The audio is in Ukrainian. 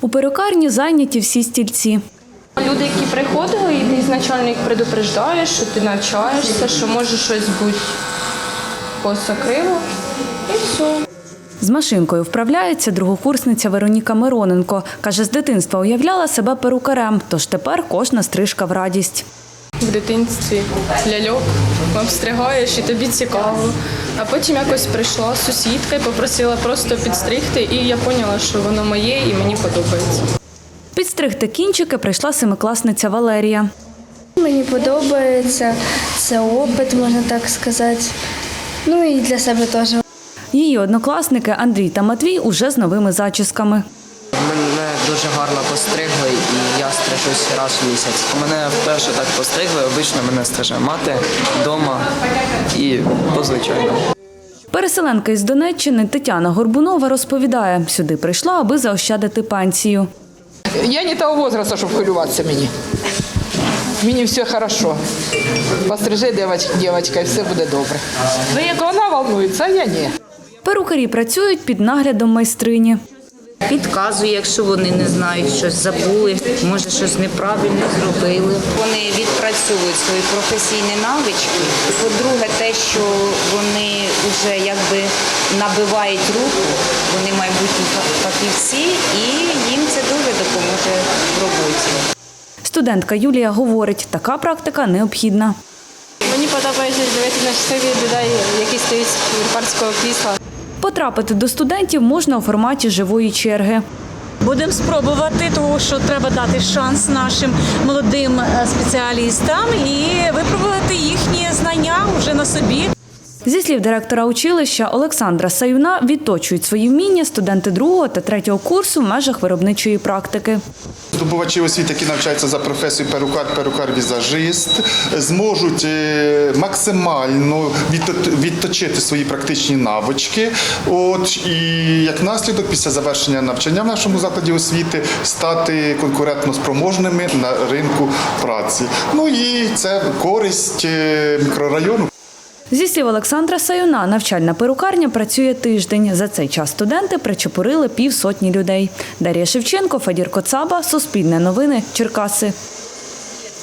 У перукарні зайняті всі стільці. Люди, які приходили, і ізначально їх предупреждаєш, що ти навчаєшся, що може щось бути косо і все. З машинкою вправляється другокурсниця Вероніка Мироненко. Каже, з дитинства уявляла себе перукарем, тож тепер кожна стрижка в радість. В дитинстві ляльок обстригаєш і тобі цікаво. А потім якось прийшла сусідка і попросила просто підстригти, і я поняла, що воно моє і мені подобається. Підстригти кінчики прийшла семикласниця Валерія. Мені подобається, це опит, можна так сказати. Ну і для себе теж. Її однокласники Андрій та Матвій уже з новими зачісками. Мене дуже гарно постригли, і я стрижусь раз в місяць. Мене вперше так постригли, обично мене стриже мати вдома і позвичайно. Переселенка із Донеччини Тетяна Горбунова розповідає, сюди прийшла, аби заощадити пенсію. Я не того возраста, щоб хвилюватися мені. Мені все хорошо. Пострижи дівчинка, і все буде добре. То вона волнується, а я ні. Перукарі працюють під наглядом майстрині. Підказує, якщо вони не знають щось забули, може щось неправильно зробили. Вони відпрацьовують свої професійні навички. По-друге, те, що вони вже якби набивають руку, вони майбутні фахівці, і їм це дуже допоможе в роботі. Студентка Юлія говорить, така практика необхідна. Мені подобається дивитися на щасливі людей, які стоять парського крісла. Потрапити до студентів можна у форматі живої черги. Будемо спробувати, тому що треба дати шанс нашим молодим е, спеціалістам і випробувати їхні знання вже на собі. Зі слів директора училища Олександра Саюна, відточують свої вміння студенти другого та третього курсу в межах виробничої практики. Здобувачі освіти, які навчаються за професією перукар, перукар-візажист, зможуть е, максимально відточити свої практичні навички. От і як наслідок, після завершення навчання в нашому закладі освіти стати конкурентно спроможними на ринку праці. Ну і це користь е, мікрорайону. Зі слів Олександра Саюна, навчальна перукарня працює тиждень. За цей час студенти причепурили півсотні людей. Дар'я Шевченко, Федір Коцаба, Суспільне новини, Черкаси.